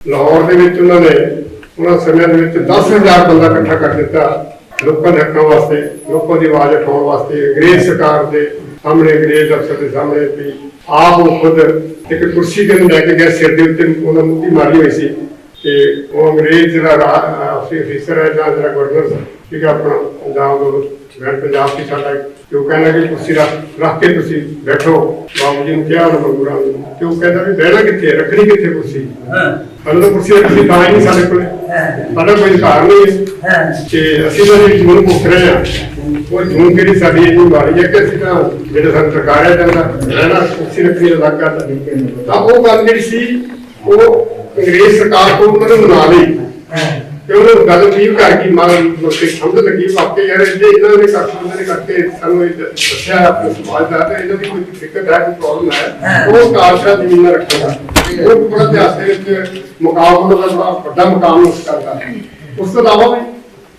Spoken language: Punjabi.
ਲਾਹੌਰ ਦੇ ਵਿੱਚ ਉਹਨਾਂ ਨੇ ਉਹਨਾਂ ਸਮਿਆਂ ਦੇ ਵਿੱਚ 10000 ਬੰਦਾ ਇਕੱਠਾ ਕਰ ਦਿੱਤਾ ਲੋਕਾਂ ਦੇ ਹੱਕਾਂ ਵਾਸਤੇ, ਲੋਕਾਂ ਦੀ ਆਵਾਜ਼ ਉਠਾਉਣ ਵਾਸਤੇ, ਅੰਗਰੇਜ਼ ਸਰਕਾਰ ਦੇ ਸਾਹਮਣੇ, ਅੰਗਰੇਜ਼ ਅਫਸਰ ਦੇ ਸਾਹਮਣੇ ਵੀ ਆਪ ਉਹ ਖੁਦ ਇੱਕ ਕੁਰਸੀ ਤੇ ਲੈ ਕੇ ਗਿਆ ਸਿਰ ਦੇ ਉੱਤੇ ਉਹਨਾਂ ਮੁੱਠੀ ਮਾਰੀ ਹੋਈ ਸੀ ਕਿ ਉਹ ਅੰਗਰੇਜ਼ ਜਿਹੜਾ ਅਫੀਸਰ ਹੈ ਜਾਂ ਜਿਹੜਾ ਗਵਰਨਰ ਸੀਗਾ ਆਪਣਾ, ਪੰਜਾਬ ਦਾ ਮੈਂ ਪੰਜਾਬ ਦੀ ਸਾਡਾ ਉਹ ਕਹਿੰਦਾ ਕਿ ਕੁਰਸੀ ਰੱਖ ਰੱਖ ਕੇ ਤੁਸੀਂ ਬੈਠੋ। ਬਾਬੂ ਜੀ ਨੂੰ ਕਿਹਾ ਉਹਨਾਂ ਮਜ਼ਦੂਰਾਂ ਨੂੰ। ਉਹ ਕਹਿੰਦਾ ਵੀ ਬਹਿਣਾ ਕਿੱਥੇ? ਰੱਖਣੀ ਕਿੱਥੇ ਕੁਰਸੀ? ਹਾਂ। ਸਾਨੂੰ ਤਾਂ ਕੁਰਸੀ ਰੱਖਣੀ ਤਾਂ ਹੀ ਨਹੀਂ ਸਾਡੇ ਕੋਲ। ਹਾਂ। ਸਾਡਾ ਕੋਈ ਅਧਿਕਾਰ ਨਹੀਂ ਹੈ। ਕਿ ਅਸੀਂ ਤਾਂ ਜਿਹੜੀ ਜੂਨ ਭੁੱਖ ਰਹੇ ਹਾਂ ਉਹ ਜੂਨ ਕਿਹੜੀ ਸਾਡੀ ਇਹ ਮਾਰੀ ਹੈ ਕਿ ਅਸੀਂ ਤਾਂ ਜਿਹੜੇ ਸਾਨੂੰ ਸਰਕਾਰਿਆ ਜਾਂਦਾ ਰਹਿਣਾ ਕੁਰਸੀ ਰੱਖਣੀ ਦਾ ਲੱਗਾ ਤਾਂ ਉਹ ਗੱਲ ਜਿਹੜੀ ਸੀ ਉਹ ਅੰਗਰੇਜ਼ ਸਰਕਾਰ ਕੋਲ ਉਹਨਾਂ ਨੇ ਮਨਾ ਲਈ। ਤੇ ਉਹਨੂੰ ਗੱਲ ਕੀ ਕਰ ਗਈ, ਮਾਂ ਨੂੰ ਸਮਝ ਲੱਗੀ ਵਾਕਈ ਯਾਰ ਜੇ ਇਹਨਾਂ ਨੇ ਕਰ ਉਹਨਾਂ ਨੇ ਕਰਕੇ ਸਾਨੂੰ ਇਹ ਦੱਸਿਆ, ਆਪਣੇ ਸਮਾਜ ਦਾ, ਤੇ ਇਹਨਾਂ ਦੀ ਕੋਈ ਦਿੱਕਤ ਹੈ, ਕੋਈ ਪ੍ਰੋਬਲਮ ਹੈ, ਉਹ ਕਾਰਸ਼ਾ ਜ਼ਮੀਨਾਂ ਰੱਖੇਗਾ ਉਹ ਬੜਾ ਇਤਿਹਾਸ ਦੇ ਵਿੱਚ ਮੁਕਾਮ ਉਹਨਾਂ ਦਾ ਬੜਾ ਵੱਡਾ ਮੁਕਾਮ ਉਸ ਕਰਦਾ ਉਸ ਤੋਂ ਇਲਾਵਾ ਵੀ